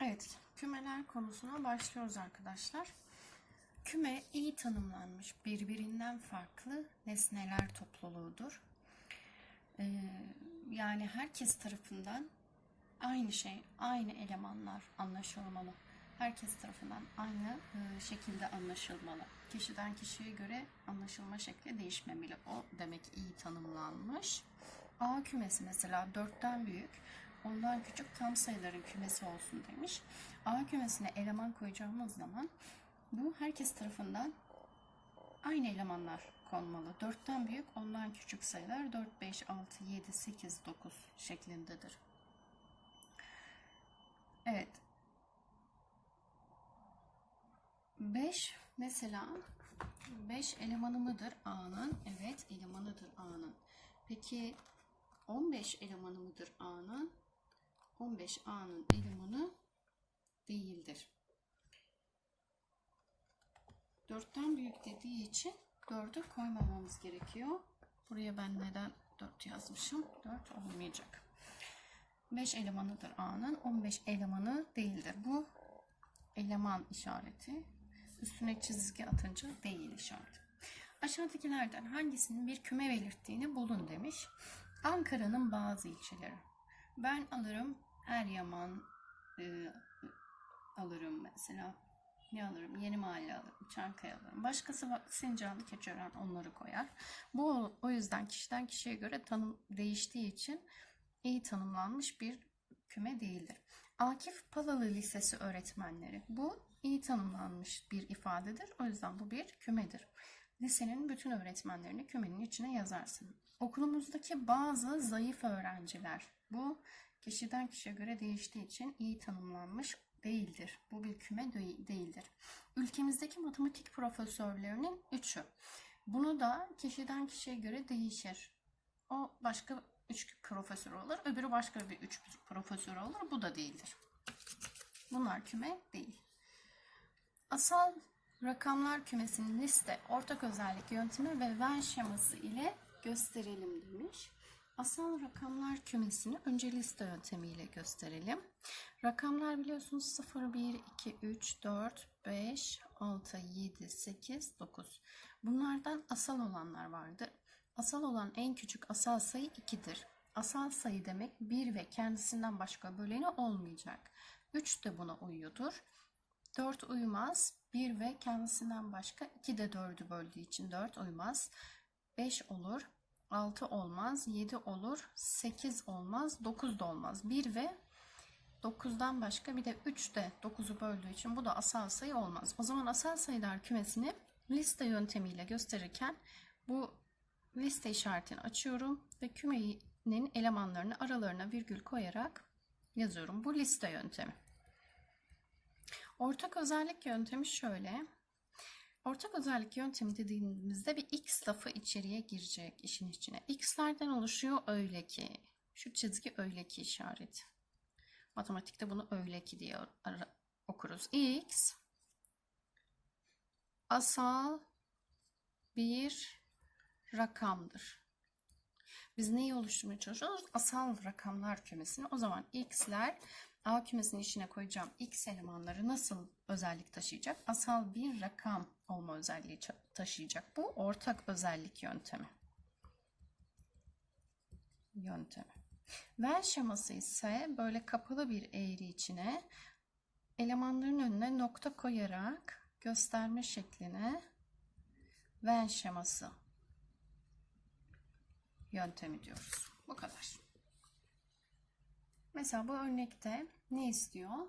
Evet, kümeler konusuna başlıyoruz arkadaşlar. Küme iyi tanımlanmış birbirinden farklı nesneler topluluğudur. Ee, yani herkes tarafından aynı şey, aynı elemanlar anlaşılmalı. Herkes tarafından aynı e, şekilde anlaşılmalı. Kişiden kişiye göre anlaşılma şekli değişmemeli. O demek iyi tanımlanmış. A kümesi mesela dörtten büyük, ondan küçük tam sayıların kümesi olsun demiş. A kümesine eleman koyacağımız zaman bu herkes tarafından aynı elemanlar konmalı. 4'ten büyük, ondan küçük sayılar 4, 5, 6, 7, 8, 9 şeklindedir. Evet. 5 mesela 5 elemanı mıdır A'nın? Evet elemanıdır A'nın. Peki 15 elemanı mıdır A'nın? 15 A'nın elemanı değildir. 4'ten büyük dediği için 4'ü koymamamız gerekiyor. Buraya ben neden 4 yazmışım? 4 olmayacak. 5 elemanıdır A'nın. 15 elemanı değildir. Bu eleman işareti. Üstüne çizgi atınca değil işareti. Aşağıdakilerden hangisinin bir küme belirttiğini bulun demiş. Ankara'nın bazı ilçeleri. Ben alırım Eryaman e, alırım mesela. Ne alırım? Yeni Mahalle alırım. Çankaya alırım. Başkası Sincanlı Keçören onları koyar. Bu o yüzden kişiden kişiye göre tanım değiştiği için iyi tanımlanmış bir küme değildir. Akif Palalı Lisesi öğretmenleri. Bu iyi tanımlanmış bir ifadedir. O yüzden bu bir kümedir. Lisenin bütün öğretmenlerini kümenin içine yazarsın. Okulumuzdaki bazı zayıf öğrenciler. Bu kişiden kişiye göre değiştiği için iyi tanımlanmış değildir. Bu bir küme de- değildir. Ülkemizdeki matematik profesörlerinin üçü. Bunu da kişiden kişiye göre değişir. O başka üç profesör olur, öbürü başka bir üç profesör olur. Bu da değildir. Bunlar küme değil. Asal rakamlar kümesinin liste, ortak özellik yöntemi ve Venn şeması ile gösterelim demiş. Asal rakamlar kümesini önce liste yöntemiyle gösterelim. Rakamlar biliyorsunuz 0, 1, 2, 3, 4, 5, 6, 7, 8, 9. Bunlardan asal olanlar vardır. Asal olan en küçük asal sayı 2'dir. Asal sayı demek 1 ve kendisinden başka böleni olmayacak. 3 de buna uyuyordur. 4 uymaz. 1 ve kendisinden başka 2 de 4'ü böldüğü için 4 uymaz. 5 olur. 6 olmaz. 7 olur. 8 olmaz. 9 da olmaz. 1 ve 9'dan başka bir de 3 de 9'u böldüğü için bu da asal sayı olmaz. O zaman asal sayılar kümesini liste yöntemiyle gösterirken bu liste işaretini açıyorum ve kümenin elemanlarını aralarına virgül koyarak yazıyorum. Bu liste yöntemi. Ortak özellik yöntemi şöyle. Ortak özellik yöntemi dediğimizde bir x lafı içeriye girecek işin içine. X'lerden oluşuyor öyle ki. Şu çizgi öyle ki işareti. Matematikte bunu öyle ki diye okuruz. X asal bir rakamdır. Biz neyi oluşturmaya çalışıyoruz? Asal rakamlar kümesini. O zaman x'ler A kümesinin içine koyacağım x elemanları nasıl özellik taşıyacak? Asal bir rakam olma özelliği taşıyacak. Bu ortak özellik yöntemi. Yöntemi. Venn şeması ise böyle kapalı bir eğri içine elemanların önüne nokta koyarak gösterme şekline Venn şeması yöntemi diyoruz. Bu kadar. Mesela bu örnekte ne istiyor?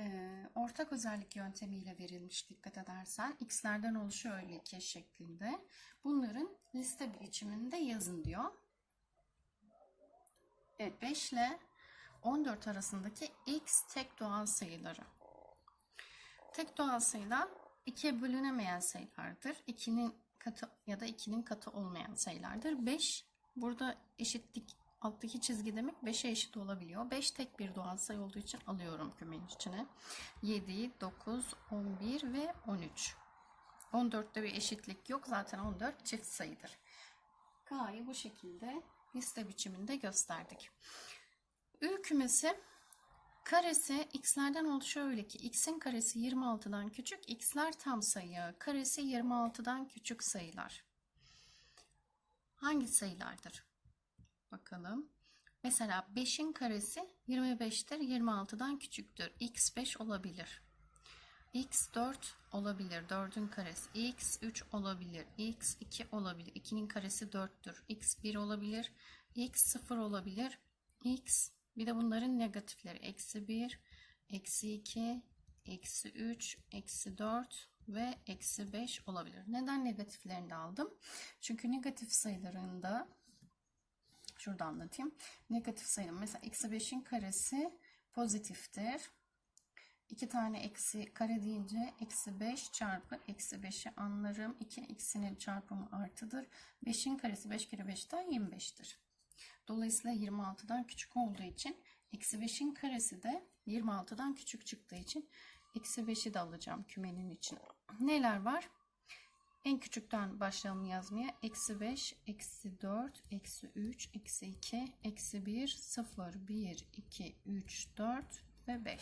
Ee, ortak özellik yöntemiyle verilmiş dikkat edersen x'lerden oluşuyor öyle ki şeklinde. Bunların liste biçiminde yazın diyor. Evet 5 ile 14 arasındaki x tek doğal sayıları. Tek doğal sayılar ikiye bölünemeyen sayılardır. 2'nin katı ya da 2'nin katı olmayan sayılardır. 5 burada eşitlik alttaki çizgi demek 5'e eşit olabiliyor. 5 tek bir doğal sayı olduğu için alıyorum kümenin içine. 7, 9, 11 ve 13. 14'te bir eşitlik yok. Zaten 14 çift sayıdır. K'yı bu şekilde liste biçiminde gösterdik. Ü kümesi Karesi x'lerden oluşuyor öyle ki x'in karesi 26'dan küçük, x'ler tam sayı, karesi 26'dan küçük sayılar. Hangi sayılardır? Bakalım. Mesela 5'in karesi 25'tir, 26'dan küçüktür. x 5 olabilir. x 4 olabilir, 4'ün karesi. x 3 olabilir, x 2 olabilir. 2'nin karesi 4'tür. x 1 olabilir, x 0 olabilir. x bir de bunların negatifleri. Eksi 1, eksi 2, eksi 3, eksi 4 ve eksi 5 olabilir. Neden negatiflerini aldım? Çünkü negatif sayılarında şurada anlatayım. Negatif sayının mesela eksi 5'in karesi pozitiftir. İki tane eksi kare deyince eksi 5 çarpı eksi 5'i anlarım. 2 eksinin çarpımı artıdır. 5'in karesi 5 kere 5'ten 25'tir. Dolayısıyla 26'dan küçük olduğu için eksi 5'in karesi de 26'dan küçük çıktığı için eksi 5'i de alacağım kümenin içine. Neler var? En küçükten başlayalım yazmaya. Eksi 5, eksi 4, eksi 3, eksi 2, eksi 1, 0, 1, 2, 3, 4 ve 5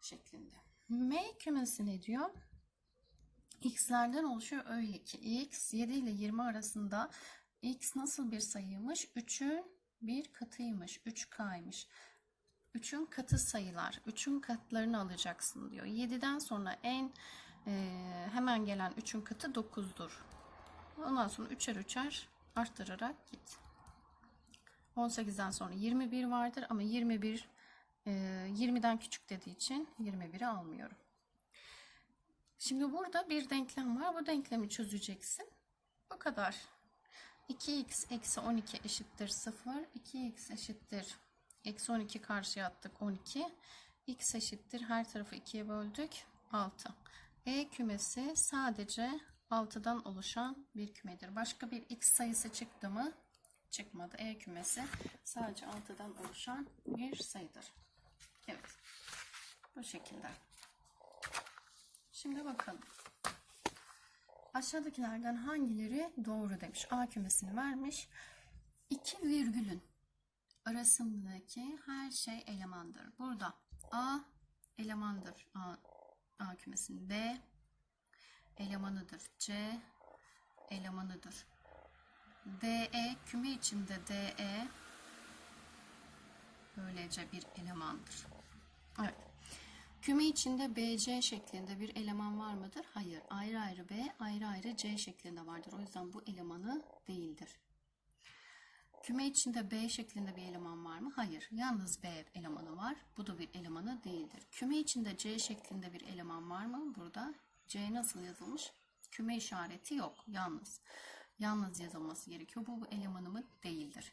şeklinde. M kümesi ne diyor? X'lerden oluşuyor öyle ki x 7 ile 20 arasında x nasıl bir sayıymış? 3'ün bir katıymış. 3k'ymış. 3'ün katı sayılar. 3'ün katlarını alacaksın diyor. 7'den sonra en hemen gelen 3'ün katı 9'dur. Ondan sonra 3'er 3'er arttırarak git. 18'den sonra 21 vardır ama 21 e, 20'den küçük dediği için 21'i almıyorum. Şimdi burada bir denklem var. Bu denklemi çözeceksin. Bu kadar. 2x eksi 12 eşittir 0. 2x eşittir. Eksi 12 karşıya attık 12. x eşittir. Her tarafı 2'ye böldük. 6. E kümesi sadece 6'dan oluşan bir kümedir. Başka bir x sayısı çıktı mı? Çıkmadı. E kümesi sadece 6'dan oluşan bir sayıdır. Evet. Bu şekilde. Şimdi bakalım. Aşağıdakilerden hangileri doğru demiş. A kümesini vermiş. İki virgülün arasındaki her şey elemandır. Burada A elemandır. A, A kümesinin B elemanıdır. C elemanıdır. DE küme içinde DE böylece bir elemandır. Evet. Küme içinde BC şeklinde bir eleman var mıdır? Hayır. Ayrı ayrı B, ayrı ayrı C şeklinde vardır. O yüzden bu elemanı değildir. Küme içinde B şeklinde bir eleman var mı? Hayır. Yalnız B elemanı var. Bu da bir elemanı değildir. Küme içinde C şeklinde bir eleman var mı? Burada C nasıl yazılmış? Küme işareti yok. Yalnız. Yalnız yazılması gerekiyor. Bu, bu elemanı mı? Değildir.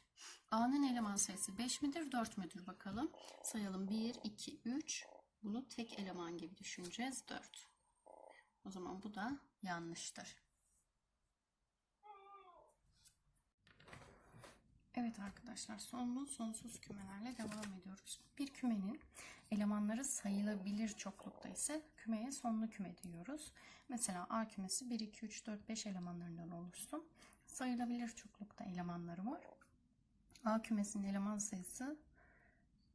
A'nın eleman sayısı 5 midir? 4 müdür? Bakalım. Sayalım. 1, 2, 3. Bunu tek eleman gibi düşüneceğiz. 4. O zaman bu da yanlıştır. Evet arkadaşlar sonlu sonsuz kümelerle devam ediyoruz. Bir kümenin elemanları sayılabilir çoklukta ise kümeye sonlu küme diyoruz. Mesela A kümesi 1, 2, 3, 4, 5 elemanlarından oluşsun. Sayılabilir çoklukta elemanları var. A kümesinin eleman sayısı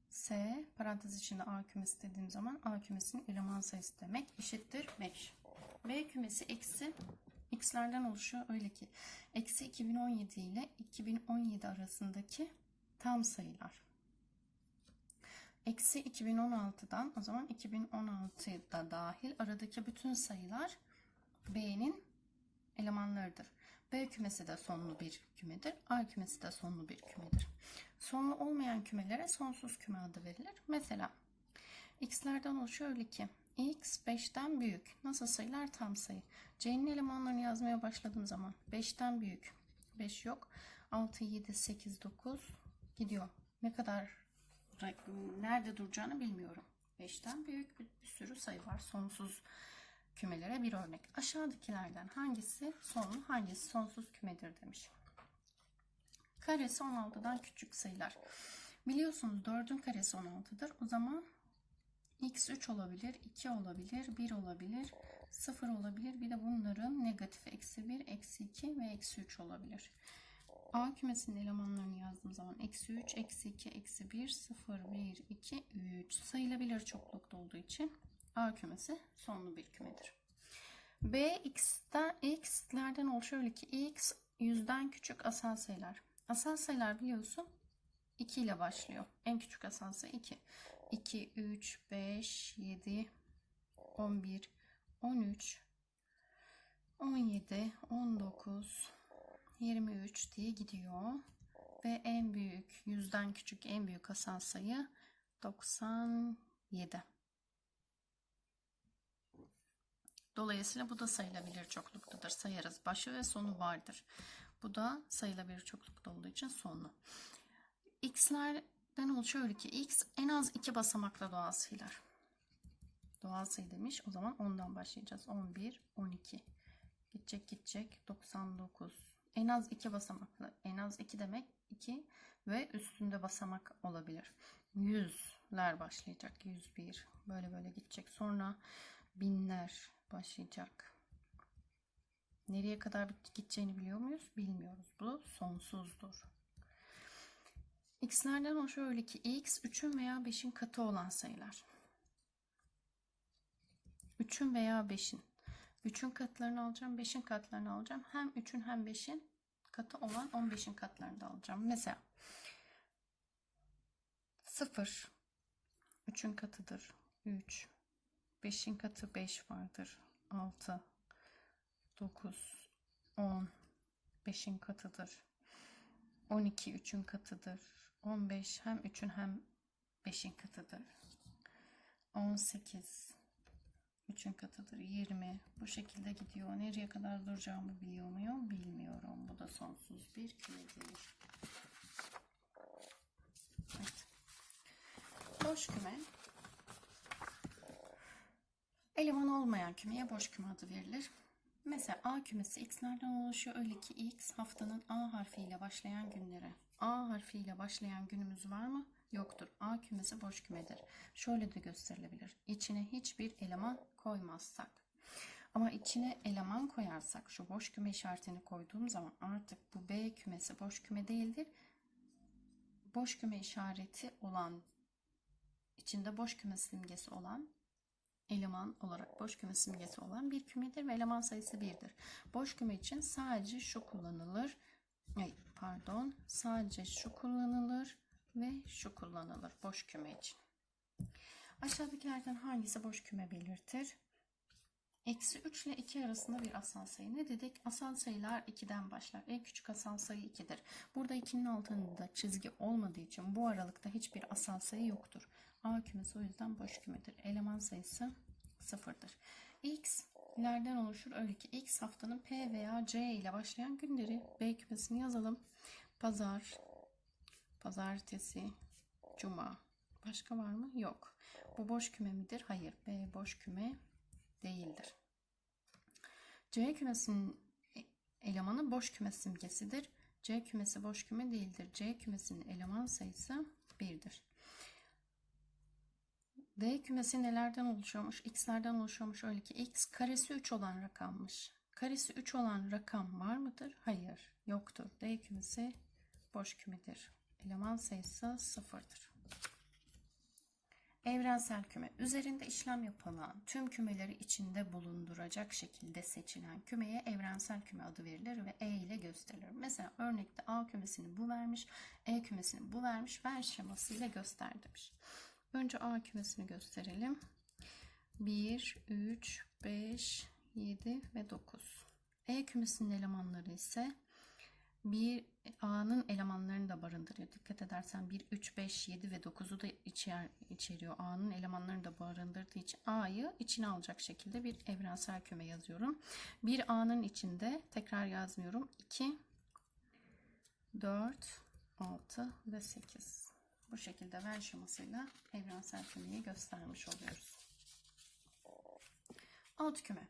S parantez içinde A kümesi dediğim zaman A kümesinin eleman sayısı demek eşittir 5. B kümesi eksi x'lerden oluşuyor öyle ki eksi 2017 ile 2017 arasındaki tam sayılar. Eksi 2016'dan o zaman 2016'da dahil aradaki bütün sayılar B'nin elemanlarıdır. B kümesi de sonlu bir kümedir. A kümesi de sonlu bir kümedir. Sonlu olmayan kümelere sonsuz küme adı verilir. Mesela x'lerden oluşuyor öyle ki x 5'ten büyük. Nasıl sayılar? Tam sayı. C'nin elemanlarını yazmaya başladığım zaman 5'ten büyük. 5 yok. 6, 7, 8, 9 gidiyor. Ne kadar nerede duracağını bilmiyorum. 5'ten büyük bir, bir sürü sayı var. Sonsuz kümelere bir örnek. Aşağıdakilerden hangisi sonlu hangisi sonsuz kümedir demiş. Karesi 16'dan küçük sayılar. Biliyorsunuz 4'ün karesi 16'dır. O zaman x 3 olabilir, 2 olabilir, 1 olabilir, 0 olabilir. Bir de bunların negatifi eksi 1, eksi 2 ve eksi 3 olabilir. A kümesinin elemanlarını yazdığım zaman eksi 3, eksi 2, eksi 1, 0, 1, 2, 3 sayılabilir çoklukta olduğu için A kümesi sonlu bir kümedir. B x'ten x'lerden oluşuyor ki x yüzden küçük asal sayılar. Asal sayılar biliyorsun 2 ile başlıyor. En küçük asal sayı 2. 2, 3, 5, 7, 11, 13, 17, 19, 23 diye gidiyor. Ve en büyük, yüzden küçük en büyük asal sayı 97. Dolayısıyla bu da sayılabilir çokluktadır. Sayarız. Başı ve sonu vardır. Bu da sayılabilir çoklukta olduğu için sonlu. X'lerden oluşuyor ki X en az iki basamakla doğal sayılar. Doğal sayı demiş. O zaman ondan başlayacağız. 11, 12. Gidecek gidecek. 99. En az iki basamaklı. En az iki demek 2 ve üstünde basamak olabilir. Yüzler başlayacak. 101. Böyle böyle gidecek. Sonra binler başlayacak. Nereye kadar gideceğini biliyor muyuz? Bilmiyoruz. Bu sonsuzdur. X'lerden oluşuyor öyle ki x 3'ün veya 5'in katı olan sayılar. 3'ün veya 5'in. 3'ün katlarını alacağım, 5'in katlarını alacağım. Hem 3'ün hem 5'in katı olan 15'in katlarını da alacağım. Mesela 0 3'ün katıdır. 3 5'in katı 5 vardır. 6 9 10 5'in katıdır. 12 3'ün katıdır. 15 hem 3'ün hem 5'in katıdır. 18 3'ün katıdır. 20 bu şekilde gidiyor. Nereye kadar duracağımı biliyor muyum? Bilmiyorum. Bu da sonsuz bir kümedir. Evet. Boş küme. Eleman olmayan kümeye boş küme adı verilir. Mesela A kümesi x'lerden oluşuyor. Öyle ki x haftanın A harfiyle başlayan günleri. A harfiyle başlayan günümüz var mı? Yoktur. A kümesi boş kümedir. Şöyle de gösterilebilir. İçine hiçbir eleman koymazsak. Ama içine eleman koyarsak şu boş küme işaretini koyduğum zaman artık bu B kümesi boş küme değildir. Boş küme işareti olan içinde boş küme simgesi olan eleman olarak boş küme simgesi olan bir kümedir ve eleman sayısı birdir. Boş küme için sadece şu kullanılır. Ay, pardon. Sadece şu kullanılır ve şu kullanılır boş küme için. Aşağıdakilerden hangisi boş küme belirtir? Eksi 3 ile 2 arasında bir asal sayı. Ne dedik? Asal sayılar 2'den başlar. En küçük asal sayı 2'dir. Burada 2'nin altında çizgi olmadığı için bu aralıkta hiçbir asal sayı yoktur. A kümesi o yüzden boş kümedir. Eleman sayısı sıfırdır. X lerden oluşur. Öyle ki X haftanın P veya C ile başlayan günleri. B kümesini yazalım. Pazar, pazartesi, cuma. Başka var mı? Yok. Bu boş küme midir? Hayır. B boş küme değildir. C kümesinin elemanı boş küme simgesidir. C kümesi boş küme değildir. C kümesinin eleman sayısı 1'dir. D kümesi nelerden oluşuyormuş? X'lerden oluşuyormuş. Öyle ki X karesi 3 olan rakammış. Karesi 3 olan rakam var mıdır? Hayır. Yoktur. D kümesi boş kümedir. Eleman sayısı sıfırdır. Evrensel küme. Üzerinde işlem yapılan tüm kümeleri içinde bulunduracak şekilde seçilen kümeye evrensel küme adı verilir ve E ile gösterilir. Mesela örnekte A kümesini bu vermiş, E kümesini bu vermiş, ver şemasıyla göster demiş. Önce A kümesini gösterelim. 1, 3, 5, 7 ve 9. E kümesinin elemanları ise bir A'nın elemanlarını da barındırıyor. Dikkat edersen 1, 3, 5, 7 ve 9'u da içer, içeriyor. A'nın elemanlarını da barındırdığı için A'yı içine alacak şekilde bir evrensel küme yazıyorum. Bir A'nın içinde tekrar yazmıyorum. 2, 4, 6 ve 8. Bu şekilde ver şemasıyla evrensel kümeyi göstermiş oluyoruz. Alt küme.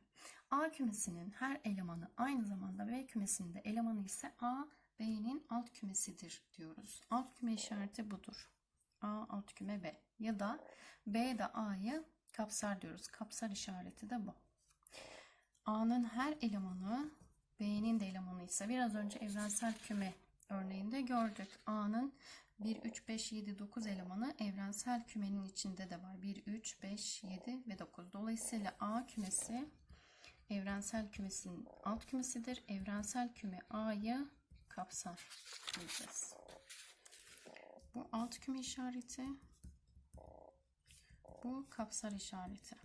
A kümesinin her elemanı aynı zamanda B kümesinin de elemanı ise A, B'nin alt kümesidir diyoruz. Alt küme işareti budur. A alt küme B. Ya da B de A'yı kapsar diyoruz. Kapsar işareti de bu. A'nın her elemanı B'nin de elemanı ise biraz önce evrensel küme örneğinde gördük. A'nın 1, 3, 5, 7, 9 elemanı evrensel kümenin içinde de var. 1, 3, 5, 7 ve 9. Dolayısıyla A kümesi evrensel kümesinin alt kümesidir. Evrensel küme A'yı kapsar diyeceğiz. Bu alt küme işareti. Bu kapsar işareti.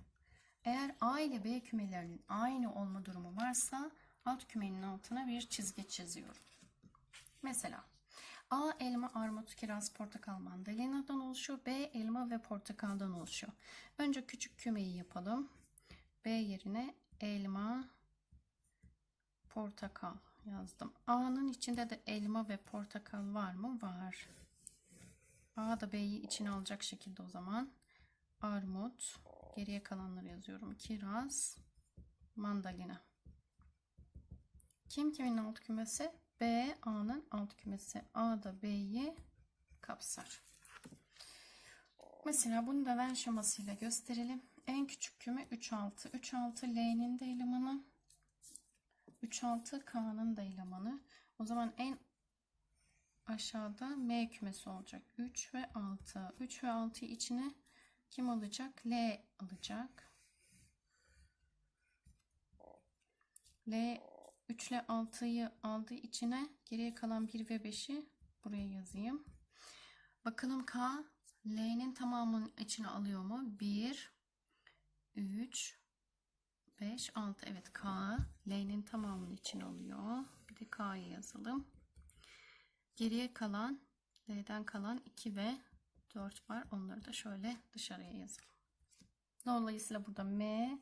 Eğer A ile B kümelerinin aynı olma durumu varsa alt kümenin altına bir çizgi çiziyorum. Mesela A elma, armut, kiraz, portakal, mandalinadan oluşuyor. B elma ve portakaldan oluşuyor. Önce küçük kümeyi yapalım. B yerine elma, portakal yazdım. A'nın içinde de elma ve portakal var mı? Var. A da B'yi içine alacak şekilde o zaman. Armut, geriye kalanları yazıyorum. Kiraz, mandalina. Kim kimin alt kümesi? B A'nın alt kümesi. A da B'yi kapsar. Mesela bunu da Venn şemasıyla gösterelim. En küçük küme 3 6. 3 6 L'nin de elemanı. 3 6 K'nın da elemanı. O zaman en aşağıda M kümesi olacak. 3 ve 6. 3 ve 6'yı içine kim alacak? L alacak. L 3 ile 6'yı aldı içine. Geriye kalan 1 ve 5'i buraya yazayım. Bakalım K L'nin tamamının içine alıyor mu? 1 3 5 6 evet K L'nin tamamının içine alıyor. Bir de K'yı yazalım. Geriye kalan L'den kalan 2 ve 4 var. Onları da şöyle dışarıya yazalım. Dolayısıyla burada M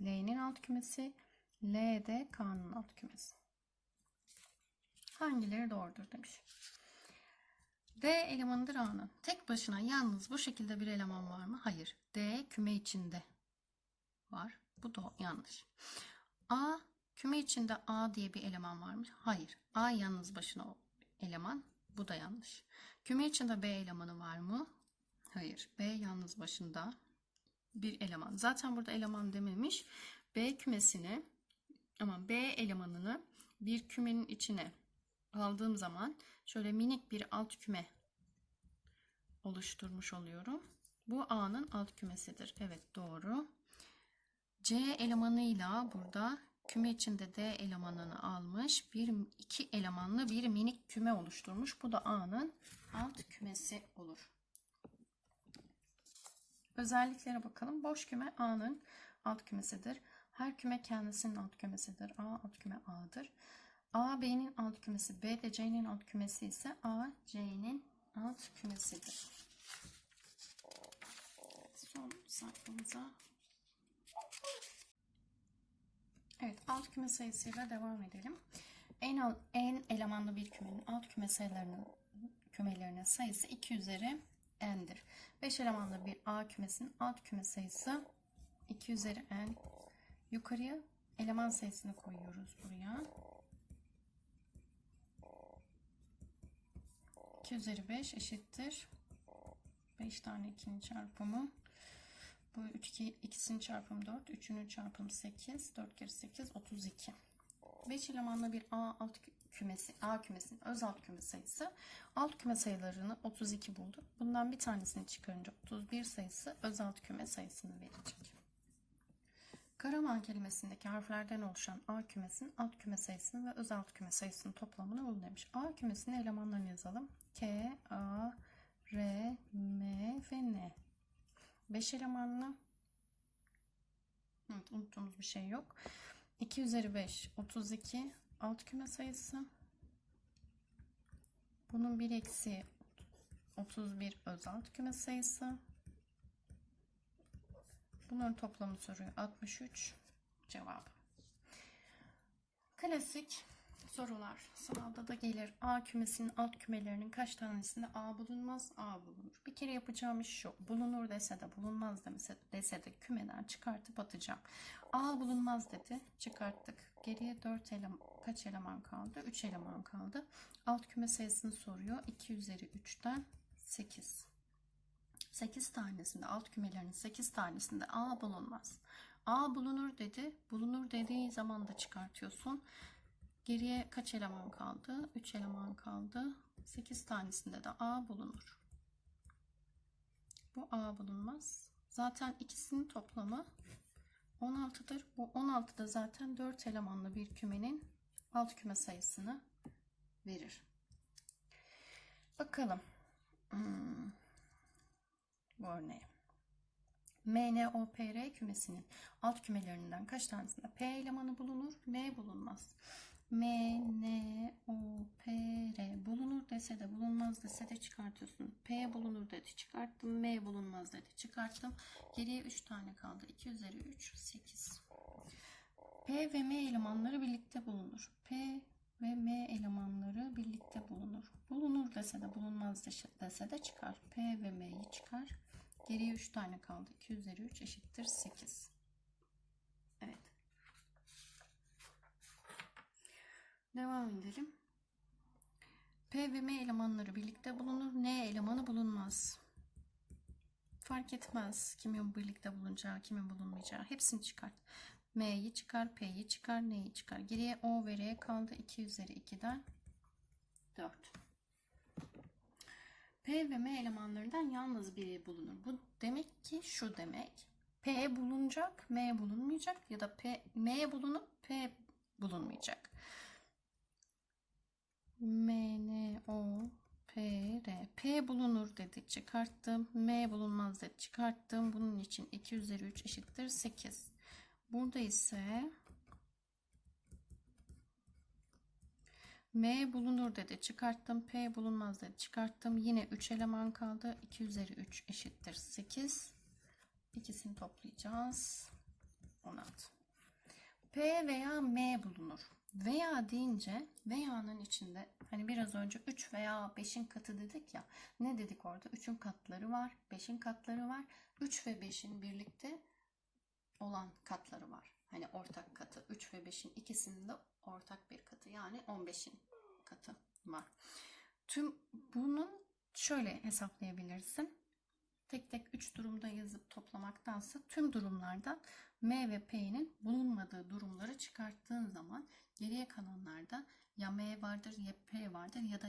L'nin alt kümesi L de K'nın alt kümesi. Hangileri doğrudur demiş. D elemanıdır A'nın. Tek başına yalnız bu şekilde bir eleman var mı? Hayır. D küme içinde var. Bu da yanlış. A küme içinde A diye bir eleman var mı? Hayır. A yalnız başına o eleman. Bu da yanlış. Küme içinde B elemanı var mı? Hayır. B yalnız başında bir eleman. Zaten burada eleman dememiş. B kümesini ama B elemanını bir kümenin içine aldığım zaman şöyle minik bir alt küme oluşturmuş oluyorum. Bu A'nın alt kümesidir. Evet doğru. C elemanıyla burada küme içinde D elemanını almış. Bir iki elemanlı bir minik küme oluşturmuş. Bu da A'nın alt kümesi olur. Özelliklere bakalım. Boş küme A'nın alt kümesidir. Her küme kendisinin alt kümesidir. A alt küme A'dır. A B'nin alt kümesi, B de C'nin alt kümesi ise A C'nin alt kümesidir. Son sayfamıza Evet, alt küme sayısıyla devam edelim. En al, en elemanlı bir kümenin alt küme sayılarının kümelerinin sayısı 2 üzeri n'dir. 5 elemanlı bir A kümesinin alt küme sayısı 2 üzeri n. Yukarıya eleman sayısını koyuyoruz buraya. 2 üzeri 5 eşittir. 5 tane 2'nin çarpımı. Bu 3 2 ikisinin çarpımı 4. 3'ünün çarpımı 8. 4 kere 8 32. 5 elemanlı bir A alt kümesi, A kümesinin öz alt küme sayısı. Alt küme sayılarını 32 bulduk. Bundan bir tanesini çıkarınca 31 sayısı öz alt küme sayısını verecek. Karaman kelimesindeki harflerden oluşan A kümesinin alt küme sayısını ve öz alt küme sayısının toplamını bul demiş. A kümesinin elemanlarını yazalım. K, A, R, M ve N. 5 elemanlı. Evet, unuttuğumuz bir şey yok. 2 üzeri 5, 32 alt küme sayısı. Bunun bir eksi 31 öz alt küme sayısı. Bunların toplamı soruyor 63 cevabı. Klasik sorular. Sınavda da gelir. A kümesinin alt kümelerinin kaç tanesinde A bulunmaz? A bulunur. Bir kere yapacağım iş şu. Bulunur dese de bulunmaz demese dese de kümeden çıkartıp atacağım. A bulunmaz dedi. Çıkarttık. Geriye 4 eleman kaç eleman kaldı? 3 eleman kaldı. Alt küme sayısını soruyor. 2 üzeri 3'ten 8. 8 tanesinde alt kümelerinin 8 tanesinde A bulunmaz. A bulunur dedi. Bulunur dediği zaman da çıkartıyorsun. Geriye kaç eleman kaldı? 3 eleman kaldı. 8 tanesinde de A bulunur. Bu A bulunmaz. Zaten ikisinin toplamı 16'dır. Bu 16 da zaten 4 elemanlı bir kümenin alt küme sayısını verir. Bakalım. Hmm. Bu örneğe. MNOPR kümesinin alt kümelerinden kaç tanesinde P elemanı bulunur, M bulunmaz. MNOPR bulunur dese de bulunmaz dese de çıkartıyorsun. P bulunur dedi çıkarttım, M bulunmaz dedi çıkarttım. Geriye 3 tane kaldı. 2 üzeri 3, 8. P ve M elemanları birlikte bulunur. P ve M elemanları birlikte bulunur. Bulunur dese de bulunmaz dese de çıkar. P ve M'yi çıkar. Geriye 3 tane kaldı. 2 üzeri 3 eşittir 8. Evet. Devam edelim. P ve M elemanları birlikte bulunur. N elemanı bulunmaz. Fark etmez kimin birlikte bulunacağı, kimin bulunmayacağı. Hepsini çıkart. M'yi çıkar, P'yi çıkar, N'yi çıkar. Geriye O ve R kaldı. 2 üzeri 2'den 4. P ve M elemanlarından yalnız biri bulunur. Bu demek ki şu demek. P bulunacak, M bulunmayacak ya da P, M bulunup P bulunmayacak. M, N, O, P, R. P bulunur dedi çıkarttım. M bulunmaz dedi çıkarttım. Bunun için 2 üzeri 3 eşittir 8. Burada ise M bulunur dedi. Çıkarttım. P bulunmaz dedi. Çıkarttım. Yine 3 eleman kaldı. 2 üzeri 3 eşittir 8. İkisini toplayacağız. 16. P veya M bulunur. Veya deyince veya'nın içinde hani biraz önce 3 veya 5'in katı dedik ya. Ne dedik orada? 3'ün katları var. 5'in katları var. 3 ve 5'in birlikte olan katları var. Hani ortak katı 3 ve 5'in ikisinin de ortak bir katı yani 15'in katı var. Tüm bunun şöyle hesaplayabilirsin. Tek tek 3 durumda yazıp toplamaktansa tüm durumlardan M ve P'nin bulunmadığı durumları çıkarttığın zaman geriye kalanlarda ya M vardır ya P vardır ya da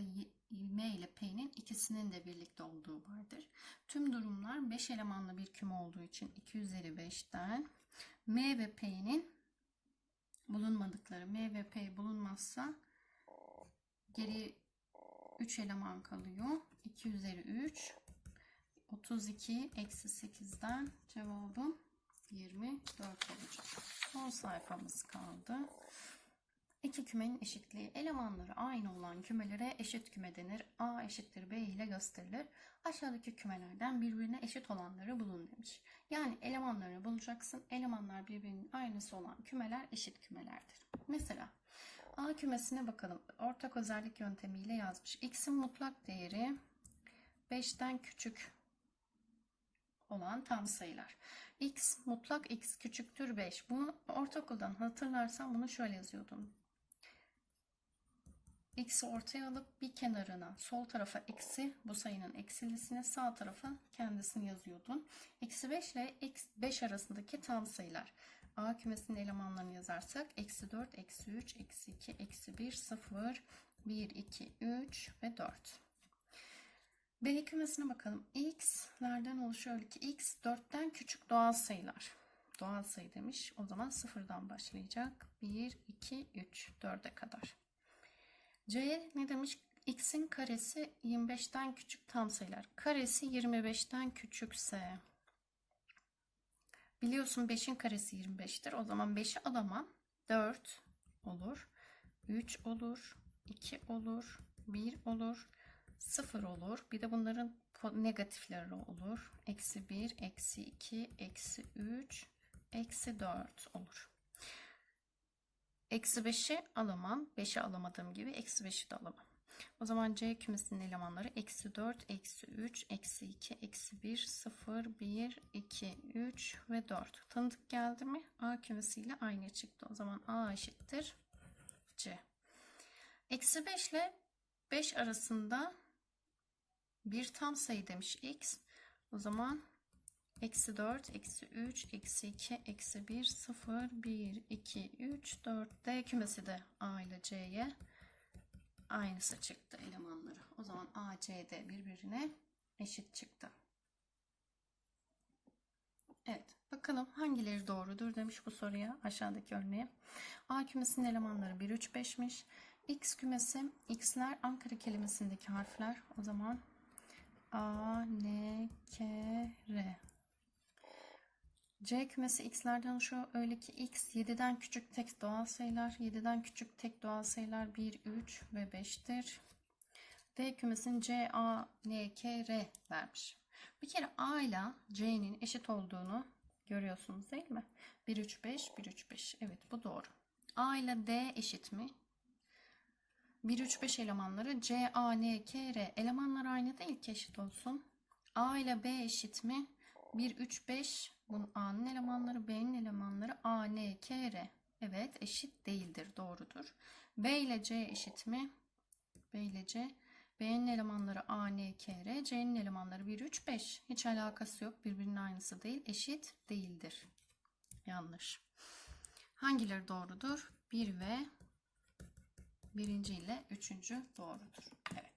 M ile P'nin ikisinin de birlikte olduğu vardır. Tüm durumlar 5 elemanlı bir küme olduğu için 2 üzeri 5'ten M ve P'nin bulunmadıkları M ve P bulunmazsa geri 3 eleman kalıyor. 2 üzeri 3 32 eksi 8'den cevabım 24 olacak. Son sayfamız kaldı. İki kümenin eşitliği elemanları aynı olan kümelere eşit küme denir. A eşittir B ile gösterilir. Aşağıdaki kümelerden birbirine eşit olanları bulun demiş. Yani elemanlarını bulacaksın. Elemanlar birbirinin aynısı olan kümeler eşit kümelerdir. Mesela A kümesine bakalım. Ortak özellik yöntemiyle yazmış. X'in mutlak değeri 5'ten küçük olan tam sayılar. X mutlak X küçüktür 5. Bunu ortaokuldan hatırlarsan bunu şöyle yazıyordum. X'i ortaya alıp bir kenarına sol tarafa eksi bu sayının eksilisine sağ tarafa kendisini yazıyordun. Eksi 5 ile x 5 arasındaki tam sayılar. A kümesinin elemanlarını yazarsak eksi 4, eksi 3, eksi 2, eksi 1, 0, 1, 2, 3 ve 4. B kümesine bakalım. X'lerden oluşuyor ki X 4'ten küçük doğal sayılar. Doğal sayı demiş. O zaman sıfırdan başlayacak. 1, 2, 3, 4'e kadar. C ne demiş? X'in karesi 25'ten küçük tam sayılar. Karesi 25'ten küçükse biliyorsun 5'in karesi 25'tir. O zaman 5'i alamam. 4 olur. 3 olur. 2 olur. 1 olur. 0 olur. Bir de bunların negatifleri olur. Eksi 1, eksi 2, eksi 3, eksi 4 olur. Eksi 5'i alamam. 5'i alamadığım gibi eksi 5'i de alamam. O zaman C kümesinin elemanları eksi 4, eksi 3, eksi 2, eksi 1, 0, 1, 2, 3 ve 4. Tanıdık geldi mi? A kümesiyle aynı çıktı. O zaman A eşittir C. Eksi 5 ile 5 arasında bir tam sayı demiş x. O zaman Eksi 4, eksi 3, eksi 2, eksi 1, 0, 1, 2, 3, 4. D kümesi de A ile C'ye aynısı çıktı elemanları. O zaman A, C, D birbirine eşit çıktı. Evet. Bakalım hangileri doğrudur demiş bu soruya aşağıdaki örneğe. A kümesinin elemanları 1, 3, 5'miş. X kümesi, X'ler Ankara kelimesindeki harfler. O zaman A, N, K, R. C kümesi x'lerden oluşuyor. Öyle ki x 7'den küçük tek doğal sayılar, 7'den küçük tek doğal sayılar 1, 3 ve 5'tir. D kümesinin C, A, N, K, R vermiş. Bir kere A ile C'nin eşit olduğunu görüyorsunuz değil mi? 1, 3, 5, 1, 3, 5. Evet bu doğru. A ile D eşit mi? 1, 3, 5 elemanları C, A, N, K, R. Elemanlar aynı değil ki eşit olsun. A ile B eşit mi? 1, 3, 5. Bunun A'nın elemanları, B'nin elemanları A, N, K, R. Evet eşit değildir. Doğrudur. B ile C eşit mi? B ile C. B'nin elemanları A, N, K, R. C'nin elemanları 1, 3, 5. Hiç alakası yok. Birbirinin aynısı değil. Eşit değildir. Yanlış. Hangileri doğrudur? 1 ve birinci ile üçüncü doğrudur. Evet.